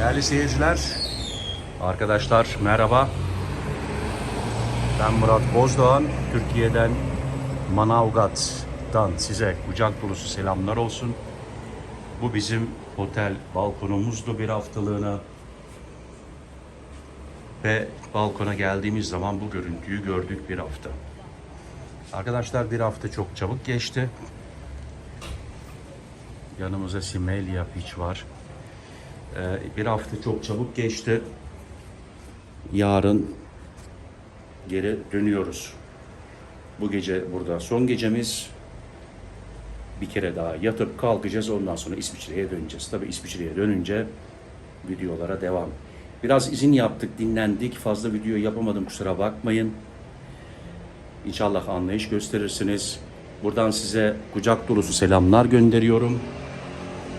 Değerli seyirciler, arkadaşlar merhaba. Ben Murat Bozdoğan, Türkiye'den Manavgat'tan size kucak dolusu selamlar olsun. Bu bizim otel balkonumuzdu bir haftalığına. Ve balkona geldiğimiz zaman bu görüntüyü gördük bir hafta. Arkadaşlar bir hafta çok çabuk geçti. Yanımızda Simelia Beach var. Ee, bir hafta çok çabuk geçti. Yarın geri dönüyoruz. Bu gece burada son gecemiz. Bir kere daha yatıp kalkacağız. Ondan sonra İsviçre'ye döneceğiz. Tabii İsviçre'ye dönünce videolara devam. Biraz izin yaptık, dinlendik. Fazla video yapamadım kusura bakmayın. İnşallah anlayış gösterirsiniz. Buradan size kucak dolusu selamlar gönderiyorum.